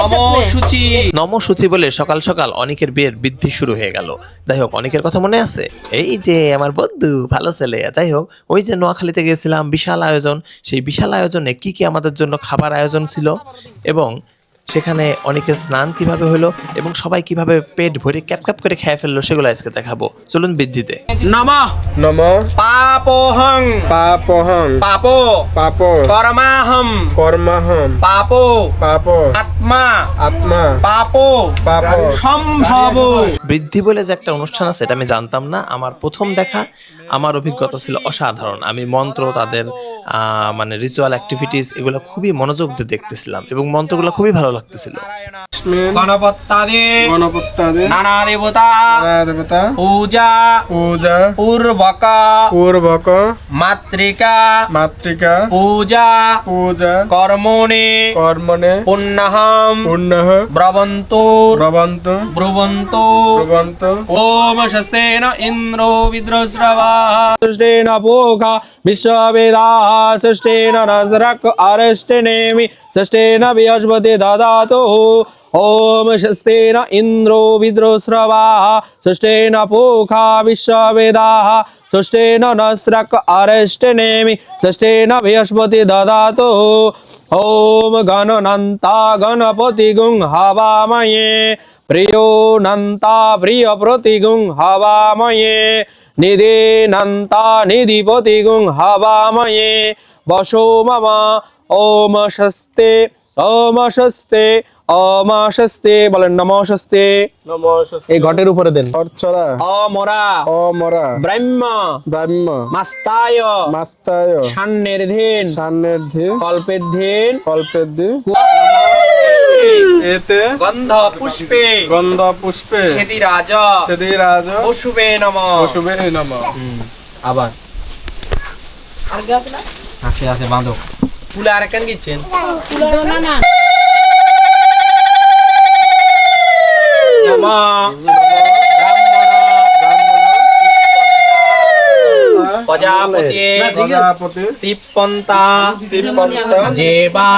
নমসূচি নমসূচি বলে সকাল সকাল অনেকের বিয়ের বৃদ্ধি শুরু হয়ে গেল। যাই হোক অনেকের কথা মনে আছে? এই যে আমার বন্ধু ভালো ছেলে। যাই হোক ওই যে নোয়াখালীতে গিয়েছিলাম বিশাল আয়োজন। সেই বিশাল আয়োজনে কি কি আমাদের জন্য খাবার আয়োজন ছিল? এবং সেখানে অনেকের স্নান কীভাবে হলো এবং সবাই কীভাবে পেট ভরে ক্যাপ ক্যাপ করে খেয়ে ফেলল সেগুলো আজকে দেখাবো। চলুন বৃদ্ধিতে। নম। নম। পাপোহং। পাপহং। পাপো। পাপ। কর্মাহম। কর্মাহম। পাপো। পাপ। আত্মা। আত্মা। পাপো। পাপ। সম্ভব। বৃদ্ধি বলে যে একটা অনুষ্ঠান আছে এটা আমি জানতাম না। আমার প্রথম দেখা আমার অভিজ্ঞতা ছিল অসাধারণ। আমি মন্ত্র তাদের আহ, মানে রিচুয়াল অ্যাক্টিভিটিস এগুলো খুবই মনোযোগ দিয়ে দেখতেছিলাম এবং মন্ত্রগুলো খুবই ভালো লাগতেছিল লক্ষ্মীর গণপত্তাদি গণপত্যাদি নানা দেবতা দেবতা পূজা পূজা পূর্বক পূর্বক মাতৃকা মাতৃকা পূজা পূজা কর্মণে কর্মণে পুণ্যহম পুণ্যঃ ব্রবন্তু ব্রবন্ত ব্রুবন্তু ব্রবন্ত ওম শস্তেন ইন্দ্রো বিদ্রস্রবা সৃষ্টেন পোঘা বিশ্ববেদা সৃষ্টেন নজরক আরষ্টেনেমি সৃষ্টেন বৃহস্পতি দদাতু ওম শস্তেন ইন্দ্রো বিদ্রস্রবা সৃষ্টেন পোঘা বিশ্ববেদা সৃষ্টেন নজরক আরষ্টেনেমি সৃষ্টেন বৃহস্পতি দদাতু ওম গণনন্তা গণপতি গুং হবাময়ে প্রিয় নন্তা প্রিয় প্রতিগুং হবাময়ে নিধি নন্তা নিধিপতি গুং হবাময়ে বসো মম ওম স্বস্তে বলেন নমস্তে এই ঘটের উপরে দেন। অর্চরা অমরা। অমরা। ব্রহ্ম। ব্রাহ্ম। মাস্তায়। মাস্তায়। কল্পেদ্ধীন কল্পেদ্দি এতে গন্ধ পুষ্পে গন্ধ পুষ্পে সেদি রাজ সেদিরাজ পশুবে নম। শুভে নম। আবার। আছে আছে বাঁধো। ফুলে আর দীপন্ত জেবা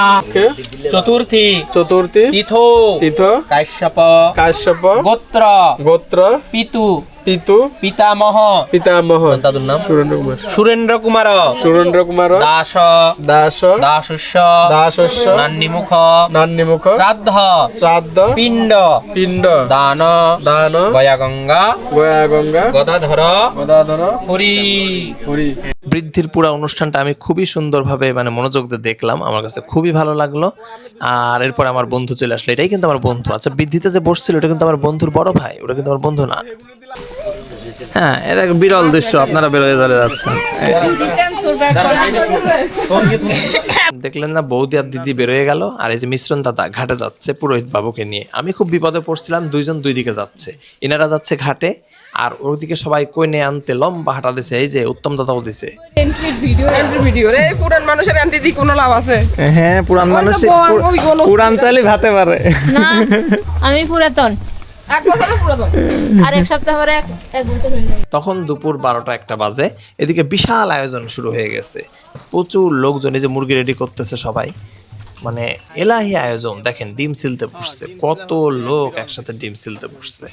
চতুর্থী চতুর্থী। তীথো তীর্থ কাশ্যপ কাশ্যপ। গোত্র গোত্র। পিতু পিতু? পিতামহ। পিতামহ। দাদুর নাম? সুরেন্দ্র কুমার। সুরেন্দ্র কুমার। সুরেন্দ্র কুমার। দাস। দাস। দাসস্য। দাসস্য। নান্নিমুখ। নান্নিমুখ। শ্রাদ্ধ। শ্রাদ্ধ। পিণ্ড। পিণ্ড। দান। দান। গয়া গঙ্গা গয়া গঙ্গা গদাধর। গদাধর। পুরী। পুরী। বৃদ্ধির পুরো অনুষ্ঠানটা আমি খুবই সুন্দরভাবে মানে মনোযোগ দিয়ে দেখলাম। আমার কাছে খুবই ভালো লাগল। আর এরপর আমার বন্ধু চলে আসলো। এটাই কিন্তু আমার বন্ধু। আচ্ছা বৃদ্ধিতে যে বসছিল ওটা কিন্তু আমার বন্ধুর বড় ভাই। ওটা কিন্তু আমার বন্ধু না। হ্যাঁ এটা একটা বিরল দৃশ্য আপনারা বেরোয় যাচ্ছেন। দেখলেন না বৌদি আর দিদি বেরোয় গেল আর এই যে মিশ্রণ দাদা ঘাটে যাচ্ছে পুরোহিত বাবুকে নিয়ে। আমি খুব বিপদে পড়ছিলাম দুইজন দুই দিকে যাচ্ছে। এনারা যাচ্ছে ঘাটে আর ওদিকে সবাই কই নিয়ে আনতে লম্বা হাঁটা দিছে এই যে উত্তম দাদাও দিছে। ভিডিও রে পুরান মানুষের দি কোনো লাভ আছে? হ্যাঁ পুরান মানুষ। পুরান চাইলে ভাতে পারে। আমি পুরাতন। আর এক সপ্তাহ পরে এক এক বছর হয়ে যাবে তখন দুপুর বারোটা একটা বাজে। এদিকে বিশাল আয়োজন শুরু হয়ে গেছে। প্রচুর লোকজন এই যে মুরগি রেডি করতেছে সবাই। মানে এলাহি আয়োজন, দেখেন ডিম সিলতে বসছে, কত লোক একসাথে ডিম সিলতে বসছে।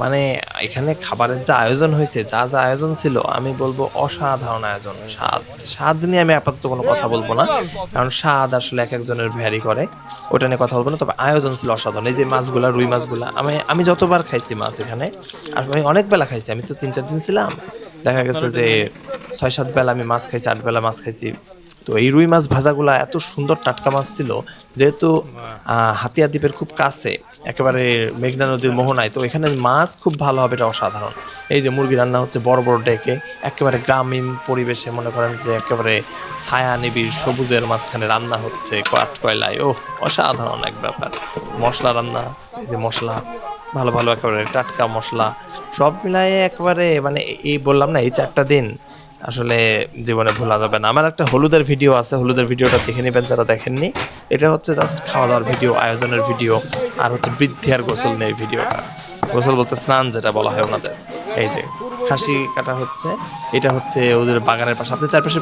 মানে এখানে খাবারের যা আয়োজন হয়েছে, যা যা আয়োজন ছিল, আমি বলব অসাধারণ আয়োজন। স্বাদ স্বাদ নিয়ে আমি আপাতত কোনো কথা বলব না, কারণ স্বাদ আসলে এক একজনের ভ্যারি করে ওটা নিয়ে কথা বলব না, তবে আয়োজন ছিল অসাধারণ। এই যে মাছগুলা, রুই মাছগুলা, আমি আমি যতবার খাইছি মাছ এখানে, আর আমি অনেক বেলা খাইছি, আমি তো তিন চার দিন ছিলাম, দেখা গেছে যে ছয় সাত বেলা আমি মাছ খাইছি, আট বেলা মাছ খাইছি তো এই রুই মাছ ভাজাগুলা এত সুন্দর টাটকা মাছ ছিল, যেহেতু হাতিয়া দ্বীপের খুব কাছে, একেবারে মেঘনা নদীর মোহনায়, তো এখানে মাছ খুব ভালো হবে এটা অসাধারণ। এই যে মুরগি রান্না হচ্ছে বড় বড় ডেকে, একেবারে গ্রামীণ পরিবেশে মনে করেন যে একেবারে ছায়া নিবিড় সবুজের মাঝখানে রান্না হচ্ছে কাঠ কয়লায়। ও অসাধারণ এক ব্যাপার। মশলা রান্না, এই যে মশলা, ভালো ভালো একেবারে টাটকা মশলা, সব মিলায়ে একেবারে মানে এই বললাম না, এই চারটা দিন আসলে জীবনে ভোলা যাবে না। আমার একটা হলুদের ভিডিও আছে হলুদের ভিডিওটা দেখে নেবেন যারা দেখেননি। এটা হচ্ছে জাস্ট খাওয়া দাওয়ার ভিডিও আয়োজনের ভিডিও আর হচ্ছে বৃদ্ধি আর গোসল নেই ভিডিওটা। গোসল বলতে স্নান যেটা বলা হয় ওনাদের। এই যে খাসি কাটা হচ্ছে এটা হচ্ছে ওদের বাগানের পাশে। আপনি চারপাশে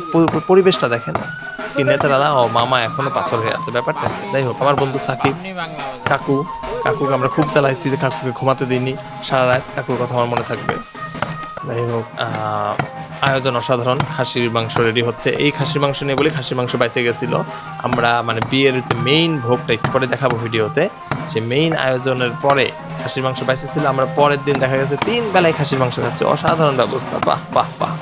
পরিবেশটা দেখেন। কি নেচারাল ও মামা এখনও পাথর হয়ে আছে ব্যাপারটা যাই হোক আমার বন্ধু সাকিব কাকু কাকুকে আমরা খুব জ্বালাইছি যে কাকুকে ঘুমাতে দিইনি। সারা রাত কাকুর কথা আমার মনে থাকবে। যাই হোক আয়োজন অসাধারণ। খাসির মাংস রেডি হচ্ছে। এই খাসির মাংস নিয়ে বলি, খাসির মাংস বাইসে গেছিল। আমরা মানে বিয়ের যে মেইন ভোগটা একটু পরে দেখাবো ভিডিওতে। সেই মেইন আয়োজনের পরে খাসির মাংস বাইসে ছিল আমরা পরের দিন দেখা গেছে তিন বেলায় খাসির মাংস খাচ্ছে। অসাধারণ ব্যবস্থা। বাহ বাহ বাহ।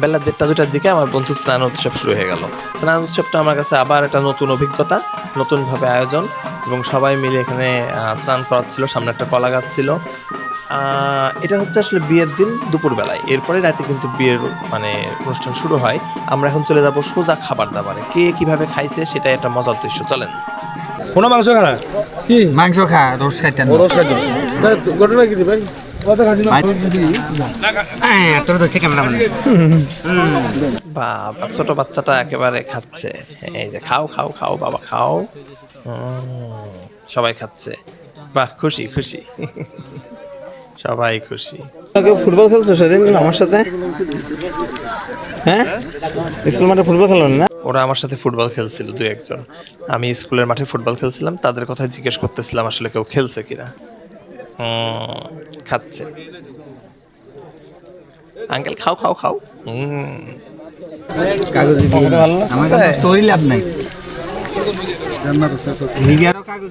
বেলা দেড়টা দুটার দিকে আমার বন্ধু স্নান উৎসব শুরু হয়ে গেল। স্নান উৎসবটা আমার কাছে আবার একটা নতুন অভিজ্ঞতা নতুনভাবে আয়োজন এবং সবাই মিলে এখানে স্নান করাচ্ছিল সামনে একটা কলা গাছ ছিল। এটা হচ্ছে আসলে বিয়ের দিন দুপুরবেলায়। এরপরে রাতে কিন্তু বিয়ের মানে অনুষ্ঠান শুরু হয়। আমরা এখন চলে যাব সোজা খাবার দাবারে। কে কীভাবে খাইছে সেটা একটা মজার দৃশ্য। চলেন। কোনো মাংস খানা কি? মাংস খা রোজ খাইতেন রোজ খাইতে ঘটনা কি ভাই? বাবা ছোট বাচ্চাটা একেবারে খাচ্ছে। এই যে খাও খাও খাও বাবা খাও। সবাই খাচ্ছে। বাহ খুশি খুশি। সবাই খুশি। ফুটবল খেলছো সেদিন আমার সাথে? হ্যাঁ? স্কুল মাঠে ফুটবল খেলো না? ওরা আমার সাথে ফুটবল খেলছিল দু একজন। আমি স্কুলের মাঠে ফুটবল খেলছিলাম তাদের কথা জিজ্ঞেস করতেছিলাম আসলে কেউ খেলছে কিনা। খাচ্ছে। আঙ্কেল খাও খাও খাও।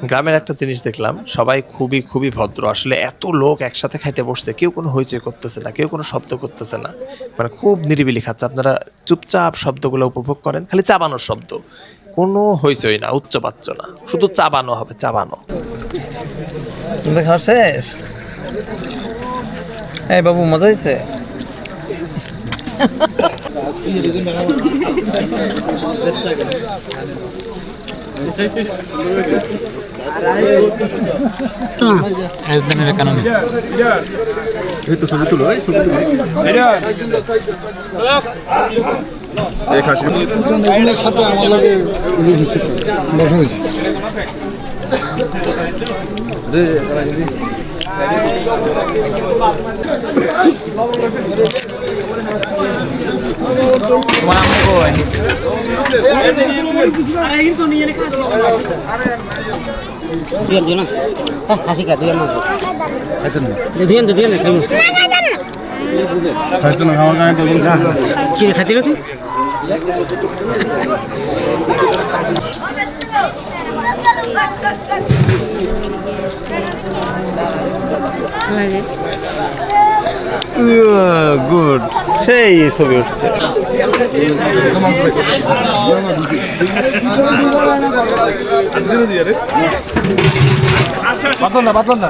গ্রামের একটা জিনিস দেখলাম সবাই খুবই খুবই ভদ্র। আসলে এত লোক একসাথে খাইতে বসছে কেউ কোনো হইচই করতেছে না কেউ কোনো শব্দ করতেছে না। মানে খুব নিরিবিলি খাচ্ছে। আপনারা চুপচাপ শব্দগুলো উপভোগ করেন খালি চাবানোর শব্দ। কোনো হইচই না উচ্চ উচ্চবাচ্য না শুধু চাবানো হবে চাবানো। খাওয়া শেষ। এই বাবু মজা হয়েছে তোমার কই দিও না। হ্যাঁ খাসি না। কি তুই? গুড সেই ছবি উঠছে। পাতল না পাতল না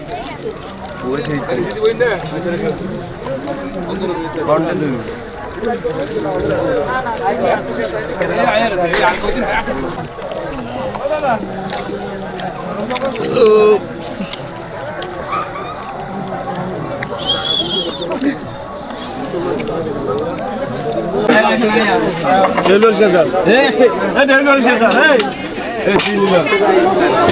ডেলিভারি শেষ এই এই ডেলিভারি শেষ এই এই তিন দিন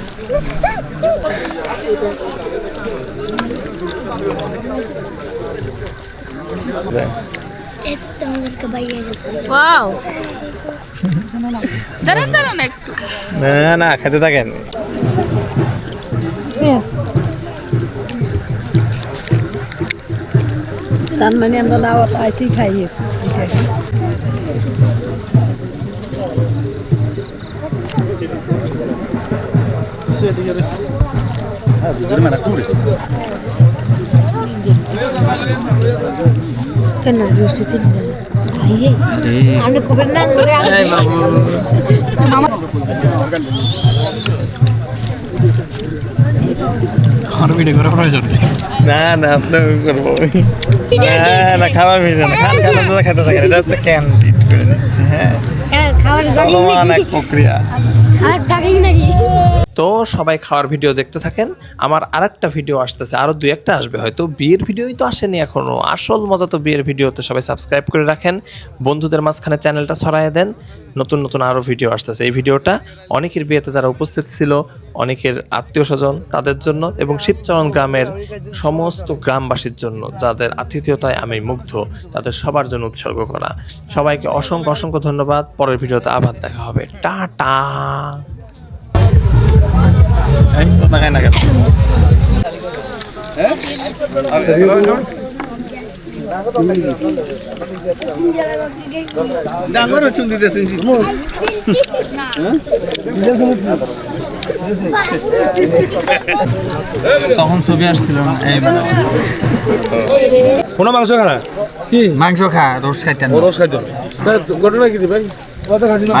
একদম আমাদেরকে বাইরে গেছে। ওয়াও। দাঁড়ান দাঁড়ান একটু। না না খেতে থাকেন। তার মানে আমরা দাওয়াত আইসি খাই কেন রুষ্টি ছিল আমি কবে না করে আমার ভিডিও করার প্রয়োজন নেই না না আপনার করব না না খাবার ভিডিও না খান খান আপনারা খেতে থাকেন এটা হচ্ছে ক্যান্ডিড করে দিচ্ছি হ্যাঁ খাওয়ার চলমান এক প্রক্রিয়া তো সবাই খাওয়ার ভিডিও দেখতে থাকেন। আমার আর একটা ভিডিও আসতেছে, আরও দু একটা আসবে হয়তো। বিয়ের ভিডিওই তো আসেনি এখনও আসল মজা তো বিয়ের ভিডিও তো সবাই সাবস্ক্রাইব করে রাখেন। বন্ধুদের মাঝখানে চ্যানেলটা ছড়ায় দেন। নতুন নতুন আরও ভিডিও আসতেছে। এই ভিডিওটা অনেকের বিয়েতে যারা উপস্থিত ছিল অনেকের আত্মীয় স্বজন তাদের জন্য এবং শিবচরণ গ্রামের সমস্ত গ্রামবাসীর জন্য যাদের আতিথেয়তায় আমি মুগ্ধ তাদের সবার জন্য উৎসর্গ করা। সবাইকে অসংখ্য অসংখ্য ধন্যবাদ। পরের ভিডিওতে আবার দেখা হবে। টাটা! এই কথা খায় না তখন ছবি আসছিল না এই মানে কোনো মাংস খানা? মাংস খা রোজ খাইতেন রোজ খাইতেন। ঘটনা কি ভাই? কথা খাচ্ছিল